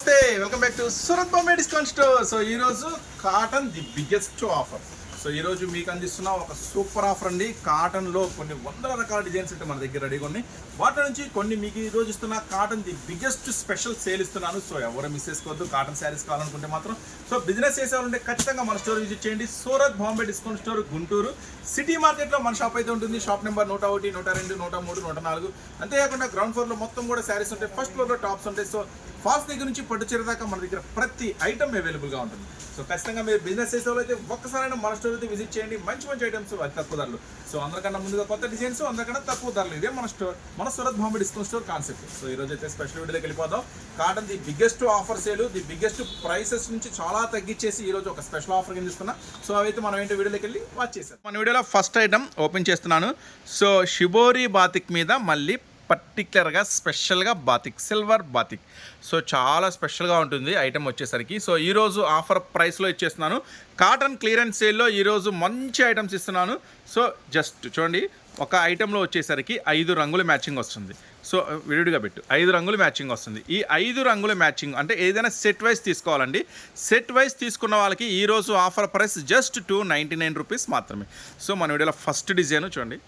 నమస్తే welcome back to Surat Bombay discount store so ఈ రోజు cotton the biggest offer so ఈ రోజు మీకు అందిస్తున్న ఒక సూపర్ ఆఫర్ అండి. కాటన్లో కొన్ని వందల రకాల డిజైన్స్ అయితే మన దగ్గర రెడీగా ఉన్నాయి. వాటి నుంచి కొన్ని మీకు ఈ రోజు ఇస్తున్న cotton the biggest special sale ఇస్తున్నాను. సో ఎవరు మిస్ చేసుకోవద్దు కాటన్ శారీస్ కావాలనుకుంటే మాత్రం. సో బిజినెస్ చేసేవాళ్ళంటే ఖచ్చితంగా మన స్టోర్ విజిట్ చేయండి. Surat Bombay discount store Guntur. City మార్కెట్లో మన షాప్ అయితే ఉంటుంది. షాప్ నెంబర్ నూట ఒకటి నూట రెండు నూట మూడు నూట నాలుగు. అంతేకాకుండా గ్రౌండ్ ఫ్లోర్లో మొత్తం కూడా శారీస్ ఉంటాయి. ఫస్ట్ ఫ్లోర్లో టాప్స్ ఉంటాయి. సో ఫాస్ట్ దగ్గర నుంచి పట్టు చీర దాకా మన దగ్గర ప్రతి ఐటమ్ అవైలబుల్గా ఉంటుంది. సో ఖచ్చితంగా మీరు బిజినెస్ చేసే వాళ్ళు అయితే ఒక్కసారైనా మన స్టోర్ అయితే విజిట్ చేయండి. మంచి మంచి ఐటమ్స్ అతి తక్కువ ధరలు. సో అందరికన్నా ముందుగా కొత్త డిజైన్స్ అందరికన్నా తక్కువ ధరలు. ఇదే మన స్టోర్ మన Surat Bombay discount store concept so ఈ రోజు అయితే స్పెషల్ వీడియోకి వెళ్ళిపోదాం. Cotton the biggest offer sale the biggest prices నుంచి చాలా తగ్గించేసి ఈ రోజు ఒక స్పెషల్ ఆఫర్ కింద ఇస్తున్నా సో అవైతే మనం ఏంటో వీడియోకి వెళ్ళి వాచ్ చేసాం మన వీడియోలో ఫస్ట్ ఐటమ్ ఓపెన్ చేస్తున్నాను. సో షిబోరి బాతిక్ మీద మళ్ళీ పర్టిక్యులర్గా స్పెషల్గా బాతిక్ సిల్వర్ బాతిక్. సో చాలా స్పెషల్గా ఉంటుంది ఐటెం వచ్చేసరికి. సో ఈరోజు ఆఫర్ ప్రైస్లో ఇచ్చేస్తున్నాను. కాటన్ క్లియరెన్స్ సేల్లో ఈరోజు మంచి ఐటమ్స్ ఇస్తున్నాను. సో జస్ట్ చూడండి ఒక ఐటెంలో వచ్చేసరికి ఐదు రంగుల మ్యాచింగ్ వస్తుంది. సో విడిగా పెట్టు. ఐదు రంగులు మ్యాచింగ్ వస్తుంది. ఈ ఐదు రంగుల మ్యాచింగ్ అంటే ఏదైనా సెట్ వైజ్ తీసుకోవాలండి. సెట్ వైజ్ తీసుకున్న వాళ్ళకి ఈరోజు offer price just two ninety nine rupees మాత్రమే. సో మన వీడియోలో ఫస్ట్ డిజైన్ చూడండి.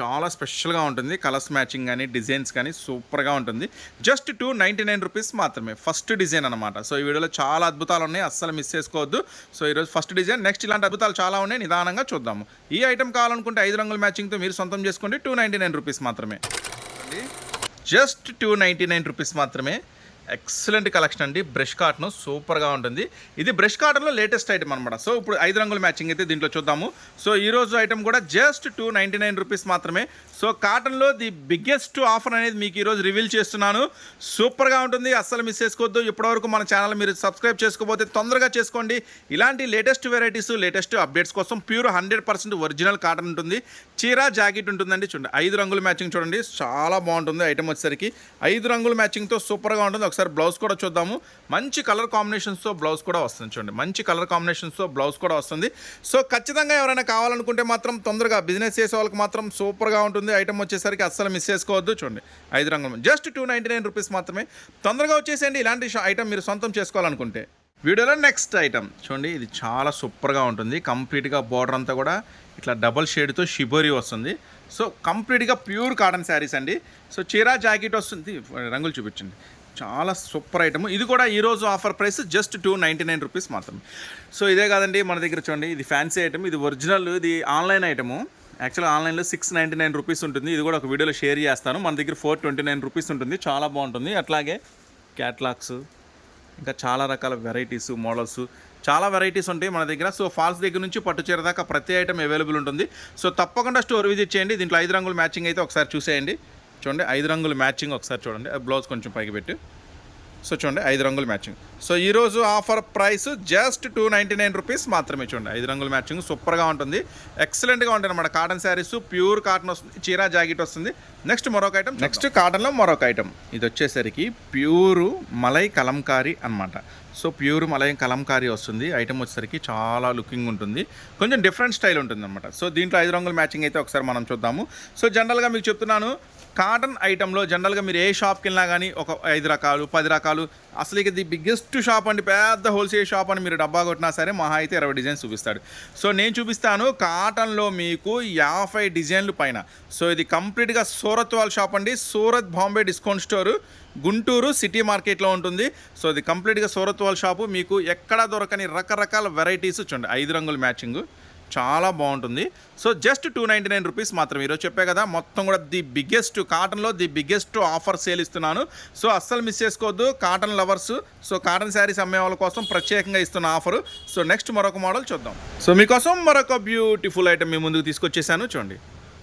చాలా స్పెషల్గా ఉంటుంది. కలర్స్ మ్యాచింగ్ కానీ డిజైన్స్ కానీ సూపర్గా ఉంటుంది. Just two ninety nine rupees మాత్రమే. ఫస్ట్ డిజైన్ అనమాట సో ఈ వీడియోలో చాలా అద్భుతాలు ఉన్నాయి. అస్సలు మిస్ చేసుకోవద్దు. సో ఈరోజు ఫస్ట్ డిజైన్. నెక్స్ట్ ఇలాంటి అద్భుతాలు చాలా ఉన్నాయి. నిదానంగా చూద్దాము. ఈ ఐటమ్ కావాలనుకుంటే ఐదు రంగుల మ్యాచింగ్తో మీరు సొంతం చేసుకోండి. టూ నైంటీ నైన్ రూపీస్ మాత్రమే. Just two ninety nine rupees మాత్రమే. ఎక్సలెంట్ కలెక్షన్ అండి. బ్రష్ కాటన్ సూపర్గా ఉంటుంది. ఇది బ్రష్ కాటన్లో లేటెస్ట్ ఐటమ్ అనమాట సో ఇప్పుడు ఐదు రంగుల మ్యాచింగ్ అయితే దీంట్లో చూద్దాము. సో ఈ రోజు ఐటమ్ కూడా just two ninety nine rupees మాత్రమే. సో కాటన్లో ది బిగ్గెస్ట్ ఆఫర్ అనేది మీకు ఈరోజు రివీల్ చేస్తున్నాను. సూపర్గా ఉంటుంది. అస్సలు మిస్ చేసుకోవద్దు. ఇప్పటివరకు మన ఛానల్ మీరు సబ్స్క్రైబ్ చేసుకోకపోతే తొందరగా చేసుకోండి. ఇలాంటి లేటెస్ట్ వెరైటీస్ లేటెస్ట్ అప్డేట్స్ కోసం pure hundred percent original cotton ఉంటుంది. చీర జాకెట్ ఉంటుందండి. చూడండి. ఐదు రంగుల మ్యాచింగ్ చూడండి. చాలా బాగుంటుంది ఐటమ్ వచ్చేసరికి. ఐదు రంగుల మ్యాచింగ్తో సూపర్గా ఉంటుంది. ఒకసారి బ్లౌజ్ కూడా చూద్దాము. మంచి కలర్ కాంబినేషన్స్తో బ్లౌజ్ కూడా వస్తుంది చూడండి. మంచి కలర్ కాంబినేషన్స్తో బ్లౌజ్ కూడా వస్తుంది. సో ఖచ్చితంగా ఎవరైనా కావాలనుకుంటే మాత్రం తొందరగా బిజినెస్ చేసే వాళ్ళకి మాత్రం సూపర్గా ఉంటుంది. ఐటమ్ వచ్చేసరికి అస్సలు మిస్ చేసుకోవద్దు చూడండి. ఐదు రంగులు. Just two ninety nine rupees మాత్రమే. తొందరగా వచ్చేసేయండి. ఇలాంటి ఐటమ్ మీరు సొంతం చేసుకోవాలనుకుంటే. వీడియోలో నెక్స్ట్ ఐటమ్ చూడండి ఇది చాలా సూపర్గా ఉంటుంది. కంప్లీట్గా బార్డర్ అంతా కూడా ఇట్లా డబల్ షేడ్తో షిబోరి వస్తుంది. సో కంప్లీట్గా ప్యూర్ కాటన్ శారీస్ అండి. సో చీరా జాకెట్ వస్తుంది. రంగులు చూపించండి. చాలా సూపర్ ఐటమ్. ఇది కూడా ఈరోజు offer price just two ninety nine rupees మాత్రమే. సో ఇదే కాదండి మన దగ్గర చూడండి ఇది ఫ్యాన్సీ ఐటమ్ ఇది ఒరిజినల్ ఇది ఆన్లైన్ ఐటము యాక్చువల్గా ఆన్లైన్లో సిక్స్ నైంటీ నైన్ రూపీస్ ఉంటుంది. ఇది కూడా ఒక వీడియోలో షేర్ చేస్తాను. మన దగ్గర ఫోర్ ట్వంటీ నైన్ రూపీస్ ఉంటుంది. చాలా బాగుంటుంది. అట్లాగే క్యాట్లాగ్స్ ఇంకా చాలా రకాల వెరైటీస్ మోడల్స్ చాలా వెరైటీస్ ఉంటాయి మన దగ్గర. సో ఫాల్స్ దగ్గర నుంచి పట్టు చీర దాకా ప్రతి ఐటమ్ అవైలబుల్ ఉంటుంది. సో తప్పకుండా స్టోర్ విజిట్ చేయండి. దీంట్లో ఐదు రంగుల మ్యాచింగ్ అయితే ఒకసారి చూసేయండి. చూడండి ఐదు రంగుల మ్యాచింగ్ ఒకసారి చూడండి. బ్లౌజ్ కొంచెం పైకి పెట్టి. సో చూడండి ఐదు రంగుల మ్యాచింగ్. సో ఈరోజు offer price just two ninety nine rupees మాత్రమే చూడండి. ఐదు రంగుల మ్యాచింగ్ సూపర్గా ఉంటుంది. ఎక్సలెంట్గా ఉంటుంది అనమాట కాటన్ శారీస్ ప్యూర్ కాటన్ వస్తుంది. చీరా జాకెట్ వస్తుంది. నెక్స్ట్ మరొక ఐటమ్ నెక్స్ట్ కాటన్లో మరొక ఐటమ్ ఇది వచ్చేసరికి ప్యూరు మలై కలంకారీ అన్నమాట. సో ప్యూర్ మలయం కలంకారీ వస్తుంది. ఐటమ్ వచ్చేసరికి చాలా లుకింగ్ ఉంటుంది. కొంచెం డిఫరెంట్ స్టైల్ ఉంటుంది అనమాట సో దీంట్లో ఐదు రంగుల మ్యాచింగ్ అయితే ఒకసారి మనం చూద్దాము. సో జనరల్గా మీకు చెప్తున్నాను. కాటన్ ఐటెంలో జనరల్గా మీరు ఏ షాప్కి వెళ్ళినా కానీ ఒక ఐదు రకాలు పది రకాలు అసలు ఇక ది బిగ్గెస్ట్ షాప్ అండి పెద్ద హోల్సేల్ షాప్ అని మీరు డబ్బా కొట్టినా సరే మహా అయితే ఇరవై డిజైన్స్ చూపిస్తాడు. సో నేను చూపిస్తాను కాటన్లో మీకు యాభై డిజైన్లు పైన. సో ఇది కంప్లీట్గా సూరత్ వాళ్ళ షాప్ అండి. Surat Bombay discount store Guntur city మార్కెట్లో ఉంటుంది. సో ఇది కంప్లీట్గా సూరత్ వాళ్ళ షాపు. మీకు ఎక్కడా దొరకని రకరకాల వెరైటీస్ చూడండి ఐదు రంగుల మ్యాచింగ్. చాలా బాగుంటుంది. So just two ninety nine rupees మాత్రం ఈరోజు చెప్పే కదా మొత్తం కూడా ది బిగ్గెస్ట్ కాటన్లో ది బిగ్గెస్ట్ ఆఫర్ సేల్ ఇస్తున్నాను. సో అస్సలు మిస్ చేసుకోవద్దు. Cotton lovers so cotton saris అమ్మే వాళ్ళ కోసం ప్రత్యేకంగా ఇస్తున్న ఆఫర్ సో నెక్స్ట్ మరొక మోడల్ చూద్దాం. సో మీకోసం మరొక బ్యూటిఫుల్ ఐటమ్ మీ ముందుకు తీసుకొచ్చేసాను. చూడండి.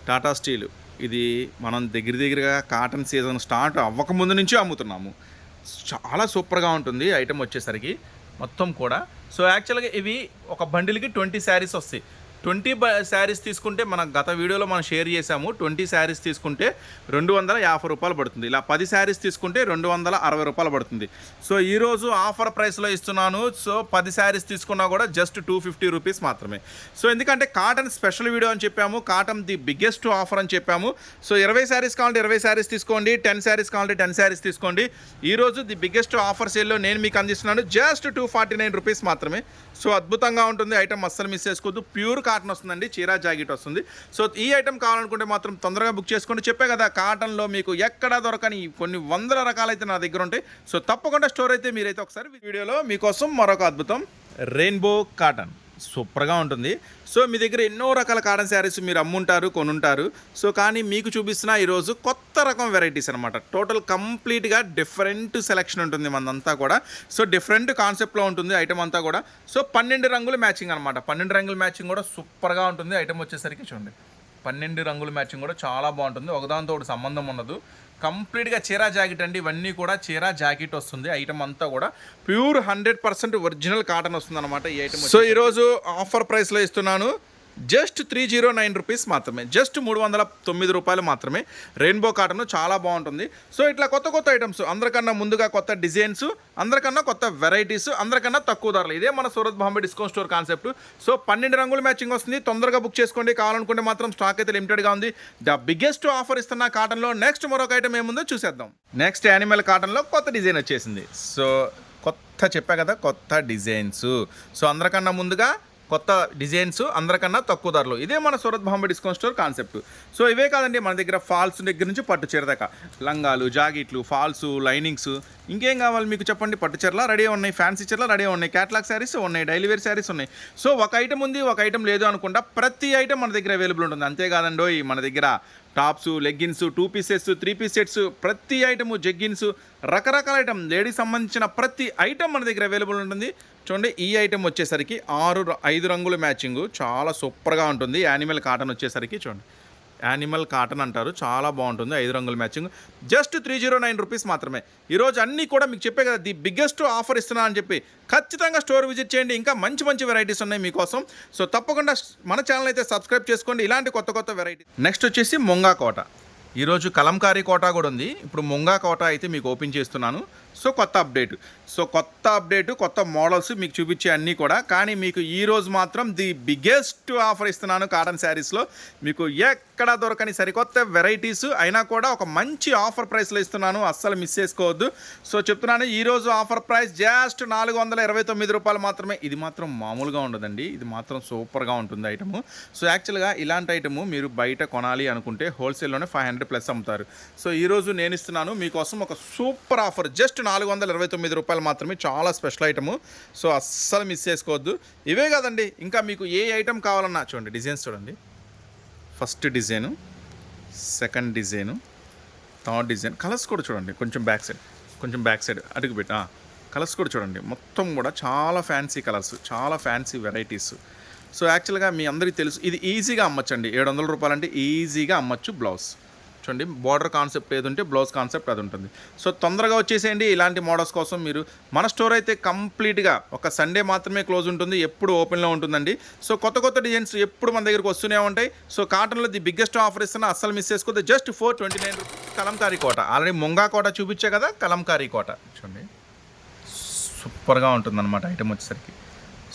టాటా స్టీల్ ఇది మనం దగ్గర దగ్గరగా కాటన్ సీజన్ స్టార్ట్ అవ్వకముందు నుంచి అమ్ముతున్నాము. చాలా సూపర్గా ఉంటుంది. ఐటమ్ వచ్చేసరికి. మొత్తం కూడా. సో యాక్చువల్గా ఇవి ఒక బండిల్కి ట్వంటీ శారీస్ వస్తాయి. ట్వంటీ శారీస్ తీసుకుంటే మన గత వీడియోలో మనం షేర్ చేసాము ట్వంటీ శారీస్ తీసుకుంటే రెండు వందల యాభై రూపాయలు పడుతుంది. ఇలా పది శారీస్ తీసుకుంటే రెండు వందల అరవై రూపాయలు పడుతుంది. సో ఈరోజు ఆఫర్ ప్రైస్లో ఇస్తున్నాను. సో పది శారీస్ తీసుకున్నా కూడా జస్ట్ టూ ఫిఫ్టీ రూపీస్ మాత్రమే. సో ఎందుకంటే కాటన్ స్పెషల్ వీడియో అని చెప్పాము కాటన్ ది బిగ్గెస్ట్ ఆఫర్ అని చెప్పాము. సో ఇరవై శారీస్ కావాలంటే ఇరవై శారీస్ తీసుకోండి టెన్ శారీస్ కావాలంటే టెన్ శారీస్ తీసుకోండి. ఈరోజు ది బిగ్గెస్ట్ ఆఫర్ సేల్లో నేను మీకు అందిస్తున్నాను just two forty nine rupees మాత్రమే. సో అద్భుతంగా ఉంటుంది ఐటమ్ అస్సలు మిస్ చేసుకోవద్దు. ప్యూర్ కాటన్ కాటన్ వస్తుందండి చీరా జాకెట్ వస్తుంది. సో ఈ ఐటమ్ కావాలనుకుంటే మాత్రం తొందరగా బుక్ చేసుకోండి. చెప్పే కదా కాటన్లో మీకు ఎక్కడా దొరకని కొన్ని వందల రకాలైతే నా దగ్గర ఉంటాయి. సో తప్పకుండా స్టోర్ అయితే మీరైతే ఒకసారి వీడియోలో మీకోసం మరొక అద్భుతం రెయిన్బో కాటన్ సూపర్గా ఉంటుంది. సో మీ దగ్గర ఎన్నో రకాల కాటన్ శారీస్ మీరు అమ్ముంటారు కొనుంటారు. సో కానీ మీకు చూపిస్తున్న ఈరోజు కొత్త రకం వెరైటీస్ అనమాట టోటల్ కంప్లీట్గా డిఫరెంట్ సెలెక్షన్ ఉంటుంది మనదంతా కూడా. సో డిఫరెంట్ కాన్సెప్ట్లో ఉంటుంది ఐటమ్ అంతా కూడా. సో పన్నెండు రంగులు మ్యాచింగ్ అనమాట పన్నెండు రంగుల మ్యాచింగ్ కూడా సూపర్గా ఉంటుంది. ఐటమ్ వచ్చేసరికి చూడండి. పన్నెండు రంగుల మ్యాచింగ్ కూడా చాలా బాగుంటుంది. ఒకదానితో ఒకటి సంబంధం ఉండదు. కంప్లీట్గా చీరా జాకెట్ అండి. ఇవన్నీ కూడా చీరా జాకెట్ వస్తుంది. ఐటమ్ అంతా కూడా pure hundred percent original cotton వస్తుంది అనమాట ఈ ఐటమ్ సో ఈరోజు ఆఫర్ ప్రైస్లో ఇస్తున్నాను. Just three zero nine rupees మాత్రమే జస్ట్ మూడు వందల తొమ్మిది రూపాయలు మాత్రమే. రెయిన్బో కాటన్ చాలా బాగుంటుంది. సో ఇట్లా కొత్త కొత్త ఐటమ్స్ అందరికన్నా ముందుగా కొత్త డిజైన్స్ అందరికన్నా కొత్త వెరైటీస్ అందరికన్నా తక్కువ ధరలు. ఇదే మన Surat Bombay discount store concept. So పన్నెండు రంగుల మ్యాచింగ్ వస్తుంది. తొందరగా బుక్ చేసుకోండి. కావాలనుకుంటే మాత్రం స్టాక్ అయితే లిమిటెడ్గా ఉంది. ద బిగ్గెస్ట్ ఆఫర్ ఇస్తున్న కాటన్లో నెక్స్ట్ మరొక ఐటమ్ ఏముందో చూసేద్దాం. నెక్స్ట్ యానిమల్ కాటన్లో కొత్త డిజైన్ వచ్చేసింది. సో కొత్త చెప్పా కదా కొత్త డిజైన్స్. సో అందరికన్నా ముందుగా కొత్త డిజైన్స్ అందరికన్నా తక్కువ ధరలు. ఇదే మన Surat Bombay discount store concept. So ఇవే కాదండి మన దగ్గర ఫాల్స్ దగ్గర నుంచి పట్టు చీర దాకా. లంగాలు జాకెట్లు ఫాల్స్ లైనింగ్స్. ఇంకేం కావాలి మీకు చెప్పండి? పట్టు చీరల? రెడీ ఉన్నాయి. ఫ్యాన్సీ చీరల? రెడీ ఉన్నాయి. క్యాట్లాగ్ శారీస్ ఉన్నాయి. డైలీ వేర్ శారీస్ ఉన్నాయి. సో ఒక ఐటమ్ ఉంది ఒక ఐటమ్ లేదు అనుకుంటా ప్రతి ఐటమ్ మన దగ్గర అవైలబుల్ ఉంటుంది. అంతేకాదండి మన దగ్గర tops leggings two pieces three piece sets ప్రతి ఐటమ్ జెగ్గిన్స్ రకరకాల ఐటమ్ లేడీస్ సంబంధించిన ప్రతి ఐటమ్ మన దగ్గర అవైలబుల్ ఉంటుంది. చూడండి ఈ ఐటమ్ వచ్చేసరికి ఆరు ఐదు రంగుల మ్యాచింగ్. చాలా సూపర్గా ఉంటుంది. యానిమల్ కాటన్ వచ్చేసరికి చూడండి. యానిమల్ కాటన్ అంటారు. చాలా బాగుంటుంది. ఐదు రంగుల matching. Just three zero nine rupees మాత్రమే. ఈరోజు అన్నీ కూడా మీకు చెప్పే కదా ది బిగ్గెస్ట్ ఆఫర్ ఇస్తున్నా అని చెప్పి. ఖచ్చితంగా స్టోర్ విజిట్ చేయండి. ఇంకా మంచి మంచి వెరైటీస్ ఉన్నాయి మీకోసం. సో తప్పకుండా మన ఛానల్ అయితే సబ్స్క్రైబ్ చేసుకోండి. ఇలాంటి కొత్త కొత్త వెరైటీ నెక్స్ట్ వచ్చేసి ముంగా కోట. ఈరోజు కలంకారీ కోట కూడా ఉంది. ఇప్పుడు ముంగా కోట అయితే మీకు ఓపెన్ చేస్తున్నాను. సో కొత్త అప్డేట్. సో కొత్త అప్డేట్ కొత్త మోడల్స్ మీకు చూపించే అన్నీ కూడా. కానీ మీకు ఈరోజు మాత్రం ది బిగ్గెస్ట్ ఆఫర్ ఇస్తున్నాను కాటన్ శారీస్లో. మీకు ఎక్కడ దొరకని సరికొత్త వెరైటీస్ అయినా కూడా ఒక మంచి ఆఫర్ ప్రైస్లో ఇస్తున్నాను. అస్సలు మిస్ చేసుకోవద్దు. సో చెప్తున్నాను ఈ రోజు ఆఫర్ ప్రైస్ జస్ట్ నాలుగు వందల ఇరవై తొమ్మిది రూపాయలు మాత్రమే. ఇది మాత్రం మామూలుగా ఉండదండి. ఇది మాత్రం సూపర్గా ఉంటుంది ఐటము. సో యాక్చువల్గా ఇలాంటి ఐటము మీరు బయట కొనాలి అనుకుంటే హోల్సేల్లోనే ఫైవ్ హండ్రెడ్ ప్లస్ అమ్ముతారు. సో ఈరోజు నేను ఇస్తున్నాను. మీకోసం ఒక సూపర్ ఆఫర్. జస్ట్ నాలుగు వందల ఇరవై తొమ్మిది రూపాయలు మాత్రమే చాలా స్పెషల్ ఐటము. సో అస్సలు మిస్ చేసుకోవద్దు. ఇవే కదండి ఇంకా మీకు ఏ ఐటమ్ కావాలన్నా చూడండి డిజైన్స్ చూడండి. First design second design third design colours కూడా చూడండి కొంచెం బ్యాక్ సైడ్ కొంచెం బ్యాక్ సైడ్ అడుగు పెట్టి కలర్స్ కూడా చూడండి. మొత్తం కూడా చాలా ఫ్యాన్సీ కలర్స్ చాలా ఫ్యాన్సీ వెరైటీస్. సో యాక్చువల్గా మీ అందరికీ తెలుసు ఇది ఈజీగా అమ్మచ్చండి ఏడు వందల రూపాయలు అంటే ఈజీగా అమ్మచ్చు బ్లౌజ్. చూడండి బార్డర్ కాన్సెప్ట్ ఏది ఉంటే బ్లౌజ్ కాన్సెప్ట్ అది ఉంటుంది సో తొందరగా వచ్చేసేయండి ఇలాంటి మోడల్స్ కోసం మీరు మన స్టోర్ అయితే కంప్లీట్గా ఒక సండే మాత్రమే క్లోజ్ ఉంటుంది ఎప్పుడు ఓపెన్లో ఉంటుందండి. సో కొత్త కొత్త డిజైన్స్ ఎప్పుడు మన దగ్గరకు వస్తూనే ఉంటాయి. సో కాటన్లో ది బిగ్గెస్ట్ ఆఫర్ ఇస్తున్నా అస్సలు మిస్ చేసుకోవద్దు just four twenty nine Kalamkari Kota. Already munga Kota చూపించే కదా కలంకారీ కోట. చూడండి సూపర్గా ఉంటుంది అనమాట ఐటమ్ వచ్చేసరికి.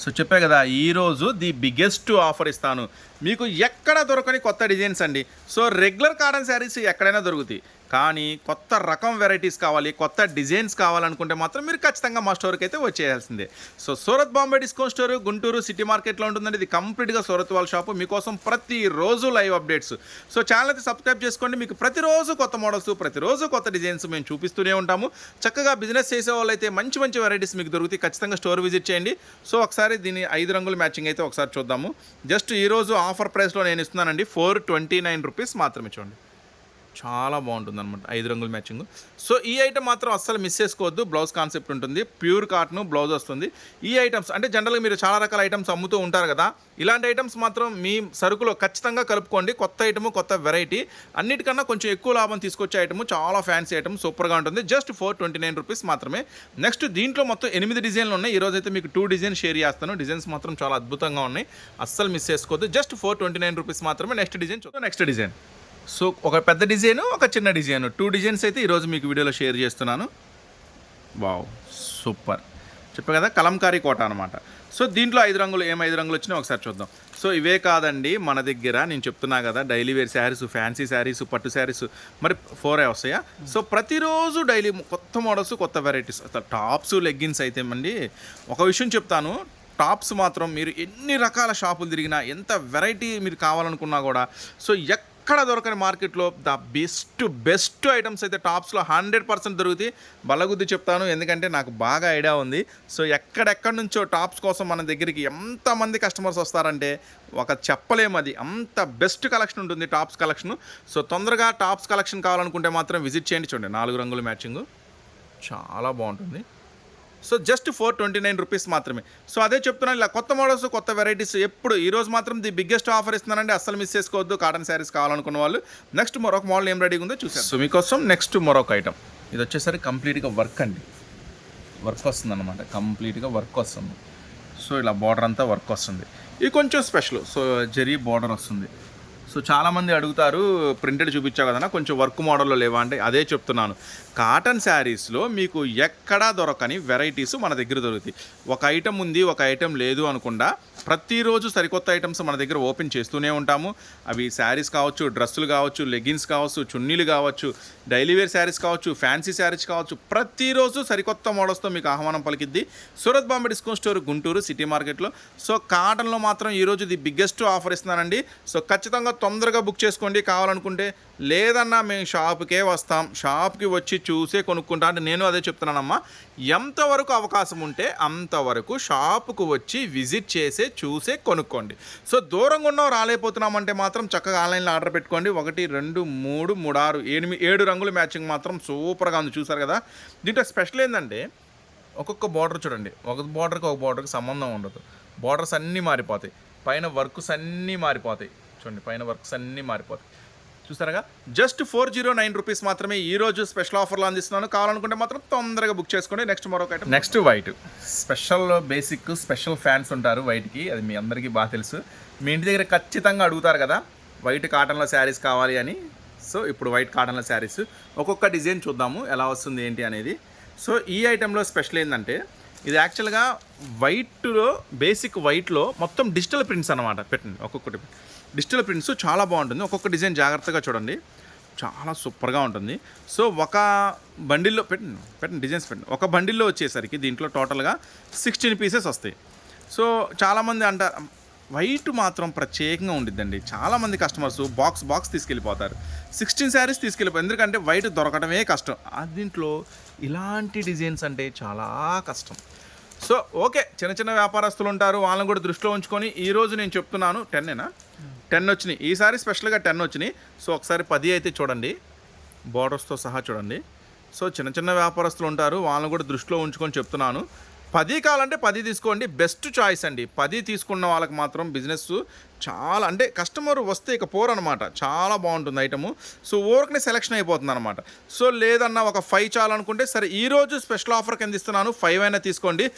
సో చెప్పే కదా ఈరోజు ది బిగ్గెస్ట్ ఆఫర్ ఇస్తాను. మీకు ఎక్కడ దొరకని కొత్త డిజైన్స్ అండి. సో రెగ్యులర్ కాటన్ శారీస్ ఎక్కడైనా దొరుకుతాయి. కానీ కొత్త రకం వెరైటీస్ కావాలి కొత్త డిజైన్స్ కావాలనుకుంటే మాత్రం మీరు ఖచ్చితంగా మా స్టోర్కి అయితే వచ్చేయాల్సిందే. So Surat Bombay discount store Guntur city మార్కెట్లో ఉంటుందండి. ఇది కంప్లీట్గా సూరత్ వాళ్ళ షాపు. మీకోసం ప్రతిరోజు లైవ్ అప్డేట్స్. సో ఛానల్ అయితే సబ్స్క్రైబ్ చేసుకోండి. మీకు ప్రతిరోజు కొత్త మోడల్స్ ప్రతిరోజు కొత్త డిజైన్స్ మేము చూపిస్తూనే ఉంటాము. చక్కగా బిజినెస్ చేసే వాళ్ళు అయితే మంచి మంచి వెరైటీస్ మీకు దొరుకుతాయి. ఖచ్చితంగా స్టోర్ విజిట్ చేయండి. సో ఒకసారి దీని ఐదు రంగుల మ్యాచింగ్ అయితే ఒకసారి చూద్దాము. జస్ట్ ఈరోజు ఆఫర్ ప్రైస్లో నేను ఇస్తున్నానండి. ఫోర్ ట్వంటీ నైన్ రూపీస్ మాత్రమే చూడండి. చాలా బాగుంటుంది అనమాట ఐదు రంగుల మ్యాచింగ్. సో ఈ ఐటమ్ మాత్రం అస్సలు మిస్ చేసుకోవద్దు. బ్లౌజ్ కాన్సెప్ట్ ఉంటుంది. ప్యూర్ కాటన్ బ్లౌజ్ వస్తుంది. ఈ ఐటమ్స్ అంటే జనరల్గా మీరు చాలా రకాల ఐటమ్స్ అమ్ముతూ ఉంటారు కదా ఇలాంటి ఐటమ్స్ మాత్రం మీ సరుకులో ఖచ్చితంగా కలుపుకోండి. కొత్త ఐటమ్ కొత్త వెరైటీ. అన్నిటికన్నా కొంచెం ఎక్కువ లాభం తీసుకొచ్చే ఐటమ్ చాలా ఫ్యాన్సీ ఐటమ్ సూపర్గా ఉంటుంది. Just four twenty nine rupees మాత్రమే. నెక్స్ట్ దీంట్లో మొత్తం ఎనిమిది డిజైన్లు ఉన్నాయి. ఈరోజు అయితే మీకు టూ డిజైన్ షేర్ చేస్తాను. డిజైన్స్ మాత్రం చాలా అద్భుతంగా ఉన్నాయి. అస్సలు మిస్ చేసుకోవద్దు. Just four twenty nine rupees మాత్రమే నెక్స్ట్ డిజైన్ చూద్దాం. Next design. సో ఒక పెద్ద డిజైన్ ఒక చిన్న డిజైన్. టూ డిజైన్స్ అయితే ఈరోజు మీకు వీడియోలో షేర్ చేస్తున్నాను. వావ్ సూపర్ చెప్పా కదా కలంకారీ కోట అనమాట సో దీంట్లో ఐదు రంగులు ఏం ఐదు రంగులు వచ్చినా ఒకసారి చూద్దాం. సో ఇవే కాదండి మన దగ్గర నేను చెప్తున్నా కదా daily wear saris fancy saris పట్టు శారీస్ మరి ఫోర్ వస్తాయా? సో ప్రతిరోజు డైలీ కొత్త మోడల్స్ కొత్త వెరైటీస్ టాప్స్ లెగ్గిన్స్ అయితే అండి ఒక విషయం చెప్తాను. టాప్స్ మాత్రం మీరు ఎన్ని రకాల షాపులు తిరిగినా ఎంత వెరైటీ మీరు కావాలనుకున్నా కూడా సో ఎక్కడ దొరకని మార్కెట్లో ద బెస్ట్ బెస్ట్ ఐటమ్స్ అయితే టాప్స్లో హండ్రెడ్ పర్సెంట్ దొరుకుతాయి. బలగుద్ది చెప్తాను ఎందుకంటే నాకు బాగా ఐడియా ఉంది. సో ఎక్కడెక్కడి నుంచో టాప్స్ కోసం మన దగ్గరికి ఎంతమంది కస్టమర్స్ వస్తారంటే ఒక చెప్పలేము అది. అంత బెస్ట్ కలెక్షన్ ఉంటుంది టాప్స్ కలెక్షన్. సో తొందరగా టాప్స్ కలెక్షన్ కావాలనుకుంటే మాత్రం విజిట్ చేయండి. చూడండి నాలుగు రంగుల మ్యాచింగ్. చాలా బాగుంటుంది. So just four twenty nine rupees మాత్రమే. సో అదే చెప్తున్నాను ఇలా కొత్త మోడల్స్ కొత్త వెరైటీస్ ఎప్పుడు ఈరోజు మాత్రం ది బిగ్గెస్ట్ ఆఫర్ ఇస్తున్నానండి. అస్సలు మిస్ చేసుకోవద్దు కాటన్ శారీస్ కావాలనుకున్న వాళ్ళు. నెక్స్ట్ మరొక మోడల్ ఏం రెడీగా ఉందో చూసాను సో మీకోసం నెక్స్ట్ మరొక ఐటమ్ ఇది వచ్చేసరికి కంప్లీట్గా వర్క్ అండి. వర్క్ వస్తుంది అనమాట కంప్లీట్గా వర్క్ వస్తుంది. సో ఇలా బార్డర్ అంతా వర్క్ వస్తుంది. ఇది కొంచెం స్పెషల్ సో జరీ బార్డర్ వస్తుంది. సో చాలామంది అడుగుతారు ప్రింటెడ్ చూపించావు కదా కొంచెం వర్క్ మోడల్లో లేవా? అంటే అదే చెప్తున్నాను. కాటన్ శారీస్లో మీకు ఎక్కడా దొరకని వెరైటీస్ మన దగ్గర దొరుకుతాయి. ఒక ఐటెం ఉంది ఒక ఐటెం లేదు అనుకుండా ప్రతిరోజు సరికొత్త ఐటమ్స్ మన దగ్గర ఓపెన్ చేస్తూనే ఉంటాము. అవి శారీస్ కావచ్చు డ్రెస్సులు కావచ్చు లెగిన్స్ కావచ్చు చున్నీలు కావచ్చు డైలీ వేర్ శారీస్ కావచ్చు ఫ్యాన్సీ శారీస్ కావచ్చు ప్రతిరోజు సరికొత్త మోడల్స్తో మీకు ఆహ్వానం పలికిద్ది Surat Bombay discount store Guntur city మార్కెట్లో. సో కాటన్లో మాత్రం ఈరోజు ది బిగ్గెస్ట్ ఆఫర్ ఇస్తున్నానండి. సో ఖచ్చితంగా తొందరగా బుక్ చేసుకోండి. కావాలనుకుంటే లేదన్నా మేము షాప్కే వస్తాం. షాప్కి వచ్చి చూసే కొనుక్కుంటా అంటే నేను అదే చెప్తున్నానమ్మా. ఎంతవరకు అవకాశం ఉంటే అంతవరకు షాపుకు వచ్చి విజిట్ చేసే చూసే కొనుక్కోండి. సో దూరంగా ఉన్నాం రాలేకపోతున్నామంటే మాత్రం చక్కగా ఆన్లైన్లో ఆర్డర్ పెట్టుకోండి. ఒకటి రెండు మూడు మూడు ఆరు ఎనిమిది ఏడు రంగుల మ్యాచింగ్ మాత్రం సూపర్గా ఉంది. చూసారు కదా? దీంట్లో స్పెషల్ ఏంటంటే ఒక్కొక్క బార్డర్ చూడండి. ఒక బార్డర్కి ఒక బార్డర్కి సంబంధం ఉండదు. బార్డర్స్ అన్నీ మారిపోతాయి. పైన వర్క్స్ అన్నీ మారిపోతాయి. చూడండి పైన వర్క్స్ అన్నీ మారిపోతాయి. చూసారుగా? Just four zero nine rupees మాత్రమే ఈ రోజు స్పెషల్ ఆఫర్లో అందిస్తున్నాను. కావాలనుకుంటే మాత్రం తొందరగా బుక్ చేసుకోండి. నెక్స్ట్ మరొక item next white. Special basic special fans ఉంటారు వైట్కి. అది మీ అందరికీ బాగా తెలుసు. మీ ఇంటి దగ్గర ఖచ్చితంగా అడుగుతారు కదా వైట్ కాటన్లో శారీస్ కావాలి అని. సో ఇప్పుడు వైట్ కాటన్లో శారీస్. ఒక్కొక్క డిజైన్ చూద్దాము ఎలా వస్తుంది ఏంటి అనేది. సో ఈ ఐటెంలో స్పెషల్ ఏంటంటే ఇది యాక్చువల్గా వైట్లో బేసిక్ వైట్లో మొత్తం డిజిటల్ ప్రింట్స్ అనమాట పెట్టండి ఒక్కొక్కటి. డిజిటల్ ప్రింట్స్ చాలా బాగుంటుంది. ఒక్కొక్క డిజైన్ జాగ్రత్తగా చూడండి. చాలా సూపర్గా ఉంటుంది. సో ఒక బండిల్లో పెట్టండి పెట్టండి డిజైన్స్ పెట్టండి ఒక బండిల్లో వచ్చేసరికి దీంట్లో టోటల్గా సిక్స్టీన్ పీసెస్ వస్తాయి. సో చాలామంది అంటారు వైట్ మాత్రం ప్రత్యేకంగా ఉండిద్దండి. చాలామంది కస్టమర్స్ బాక్స్ బాక్స్ తీసుకెళ్ళిపోతారు. సిక్స్టీన్ శారీస్ తీసుకెళ్ళిపోయి ఎందుకంటే వైట్ దొరకడమే కష్టం. దీంట్లో ఇలాంటి డిజైన్స్ అంటే చాలా కష్టం. సో ఓకే చిన్న చిన్న వ్యాపారస్తులు ఉంటారు. వాళ్ళని కూడా దృష్టిలో ఉంచుకొని ఈరోజు నేను చెప్తున్నాను. టెన్నేనా టెన్ వచ్చినాయి. ఈసారి స్పెషల్గా టెన్ వచ్చినాయి. సో ఒకసారి పది అయితే చూడండి. బోర్డర్స్తో సహా చూడండి. సో చిన్న చిన్న వ్యాపారస్తులు ఉంటారు. వాళ్ళని కూడా దృష్టిలో ఉంచుకొని చెప్తున్నాను. పది కావాలంటే పది తీసుకోండి. బెస్ట్ చాయిస్ అండి. పది తీసుకున్న వాళ్ళకి మాత్రం బిజినెస్ చాలా అంటే కస్టమర్ వస్తే ఇక పోరనమాట చాలా బాగుంటుంది ఐటము. సో ఊరికనే సెలెక్షన్ అయిపోతుంది అనమాట సో లేదన్నా ఒక ఫైవ్ చాలనుకుంటే సరే ఈరోజు స్పెషల్ ఆఫర్ కింద ఇస్తున్నాను. ఫైవ్ అయినా తీసుకోండి.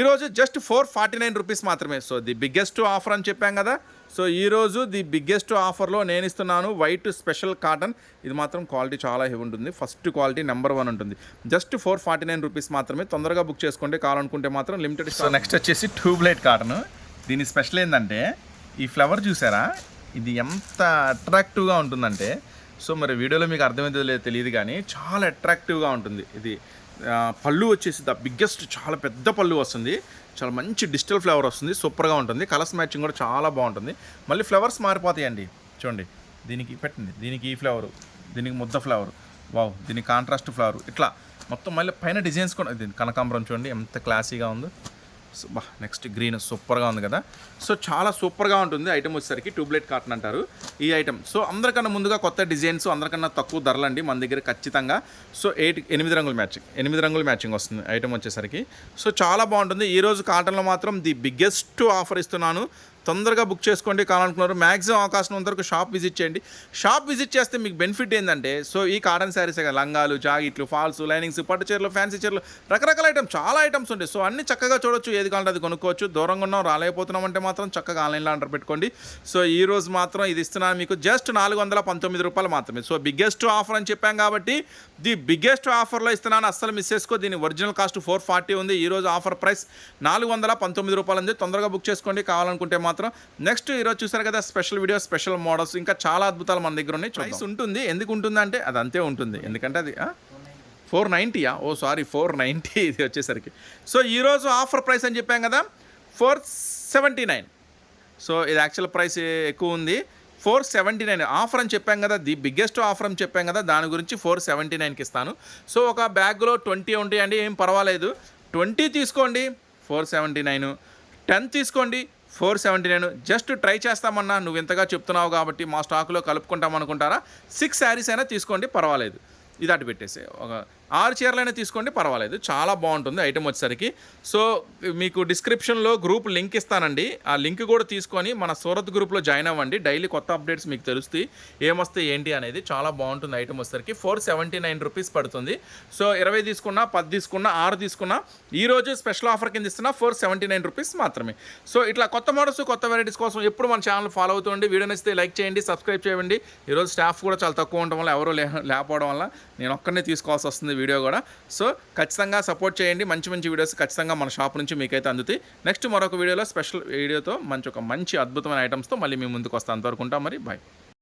ఈరోజు just four forty nine rupees మాత్రమే. సో ది బిగ్గెస్ట్ ఆఫర్ అని చెప్పాం కదా. సో ఈరోజు ది బిగ్గెస్ట్ ఆఫర్లో నేను ఇస్తున్నాను వైట్ స్పెషల్ కాటన్. ఇది మాత్రం క్వాలిటీ చాలా హెవీ ఉంటుంది. ఫస్ట్ క్వాలిటీ నెంబర్ వన్ ఉంటుంది. Just four forty nine rupees మాత్రమే. తొందరగా బుక్ చేసుకోండి. కావాలనుకుంటే మాత్రం లిమిటెడ్ సో నెక్స్ట్ వచ్చేసి ట్యూబ్లైట్ కాటన్. దీని స్పెషల్ ఏంటంటే ఈ ఫ్లవర్ చూసారా? ఇది ఎంత అట్రాక్టివ్గా ఉంటుందంటే సో మరి వీడియోలో మీకు అర్థమైందో లేదో తెలియదు కానీ చాలా అట్రాక్టివ్గా ఉంటుంది. ఇది పళ్ళు వచ్చేసి ద బిగ్గెస్ట్ చాలా పెద్ద పళ్ళు వస్తుంది. చాలా మంచి డిజిటల్ ఫ్లేవర్ వస్తుంది సూపర్గా ఉంటుంది. కలర్స్ మ్యాచింగ్ కూడా చాలా బాగుంటుంది. మళ్ళీ ఫ్లేవర్స్ మారిపోతాయండి. చూడండి దీనికి పెట్టండి దీనికి ఈ ఫ్లేవర్ దీనికి ముద్ద ఫ్లేవర్. వావ్ దీనికి కాంట్రాస్ట్ ఫ్లవర్. ఇట్లా మొత్తం మళ్ళీ పైన డిజైన్స్ కూడా దీని కనకాంబరం చూడండి ఎంత క్లాసీగా ఉందో. బా నెక్స్ట్ గ్రీన్ సూపర్గా ఉంది కదా. సో చాలా సూపర్గా ఉంటుంది. ఐటమ్ వచ్చేసరికి ట్యూబ్లెట్ కాటన్ అంటారు ఈ ఐటమ్ సో అందరికన్నా ముందుగా కొత్త డిజైన్స్ అందరికన్నా తక్కువ ధరలండి మన దగ్గర ఖచ్చితంగా. సో ఎయిట్ ఎనిమిది రంగుల మ్యాచింగ్ ఎనిమిది రంగుల మ్యాచింగ్ వస్తుంది ఐటమ్ వచ్చేసరికి. సో చాలా బాగుంటుంది. ఈరోజు కాటన్లో మాత్రం ది బిగ్గెస్ట్ ఆఫర్ ఇస్తున్నాను. తొందరగా బుక్ చేసుకోండి కావాలనుకున్నారు. మ్యాక్సిమం అవకాశం ఉన్నంతవరకు షాప్ విజిట్ చేయండి. షాప్ విజిట్ చేస్తే మీకు బెనిఫిట్ ఏంటంటే సో ఈ కాటన్ శారీస్ లంగాలు జాకెట్లు ఫాల్స్ లైనింగ్స్ పట్టు చీరలు ఫ్యాన్సీ చీరలు రకరకాల ఐటమ్స్ చాలా ఐటమ్స్ ఉంటాయి. సో అన్ని చక్కగా చూడొచ్చు. ఏది కావాలంటే అది కొనుక్కోవచ్చు. దూరంగా ఉన్నాం రాలేకపోతున్నాం అంటే మాత్రం చక్కగా ఆన్లైన్లో ఆర్డర్ పెట్టుకోండి. సో ఈ రోజు మాత్రం ఇది ఇస్తున్నాను మీకు. జస్ట్ నాలుగు వందల పంతొమ్మిది రూపాయలు మాత్రమే. సో బిగ్గెస్ట్ ఆఫర్ అని చెప్పాం కాబట్టి ది బిగ్గెస్ట్ ఆఫర్లో ఇస్తున్నాను. అస్సలు మిస్ చేసుకో. దీని ఒరిజినల్ కాస్ట్ ఫోర్ ఫార్టీ ఉంది. ఈ రోజు ఆఫర్ ప్రైస్ నాలుగు వందల పంతొమ్మిది రూపాయలు ఉంది. తొందరగా బుక్ చేసుకోండి. కావాలనుకుంటే మాత్రం నెక్స్ట్ ఈరోజు చూసారు కదా స్పెషల్ వీడియో స్పెషల్ మోడల్స్ ఇంకా చాలా అద్భుతాలు మన దగ్గర ఉన్నాయి ప్రైస్ ఉంటుంది. ఎందుకు ఉంటుంది అంటే అది అంతే ఉంటుంది. ఎందుకంటే అది ఫోర్ నైంటీయా ఓ సారీ ఫోర్ నైంటీ ఇది వచ్చేసరికి. సో ఈరోజు ఆఫర్ ప్రైస్ అని చెప్పాం కదా ఫోర్ సెవెంటీ నైన్. సో ఇది యాక్చువల్ ప్రైస్ ఎక్కువ ఉంది. ఫోర్ సెవెంటీ నైన్ ఆఫర్ అని చెప్పాం కదా ది బిగ్గెస్ట్ ఆఫర్ అని చెప్పాం కదా దాని గురించి ఫోర్ సెవెంటీ నైన్కి ఇస్తాను. సో ఒక బ్యాగ్లో ట్వంటీ ఉంటాయండి ఏం పర్వాలేదు. ట్వంటీ తీసుకోండి ఫోర్ సెవెంటీ నైన్. టెన్ తీసుకోండి four seventy nine just try చేస్తామన్నా నువ్వు ఇంతగా చెప్తున్నావు కాబట్టి మా స్టాక్లో కలుపుకుంటాం అనుకుంటారా సిక్స్ శారీస్ అయినా తీసుకోండి పర్వాలేదు. ఇది అటు పెట్టేసి ఒక ఆరు చీరలైనా తీసుకోండి పర్వాలేదు. చాలా బాగుంటుంది ఐటమ్ వచ్చేసరికి. సో మీకు డిస్క్రిప్షన్లో గ్రూప్ లింక్ ఇస్తానండి. ఆ లింక్ కూడా తీసుకొని మన సూరత్ గ్రూప్లో జాయిన్ అవ్వండి. డైలీ కొత్త అప్డేట్స్ మీకు తెలుస్తాయి. ఏమొస్తాయి ఏంటి అనేది చాలా బాగుంటుంది ఐటమ్ వచ్చేసరికి. ఫోర్ సెవెంటీ నైన్ రూపీస్ పడుతుంది. సో ఇరవై తీసుకున్నా పది తీసుకున్నా ఆరు తీసుకున్నా ఈ రోజు స్పెషల్ ఆఫర్ కింద ఇస్తున్నా ఫోర్ సెవెంటీ నైన్ రూపీస్ మాత్రమే. సో ఇట్లా కొత్త మోడల్స్ కొత్త వెరైటీస్ కోసం ఎప్పుడు మన ఛానల్ ఫాలో అవుతుండండి వీడియో నచ్చితే లైక్ చేయండి సబ్స్క్రైబ్ చేయండి. ఈరోజు స్టాఫ్ కూడా చాలా తక్కువ ఉండడం వల్ల ఎవరూ లే లేకపోవడం వల్ల నేను ఒక్కనే తీసుకోవాల్సి వస్తుంది వీడియో కూడా. సో ఖచ్చితంగా సపోర్ట్ చేయండి. మంచి మంచి వీడియోస్ ఖచ్చితంగా మన షాప్ నుంచి మీకైతే అందుతాయి. నెక్స్ట్ మరొక వీడియోలో స్పెషల్ వీడియోతో మంచి ఒక మంచి అద్భుతమైన ఐటమ్స్తో మళ్ళీ మీ ముందుకు వస్తాను. అంతవరకు ఉంటాం మరి. బాయ్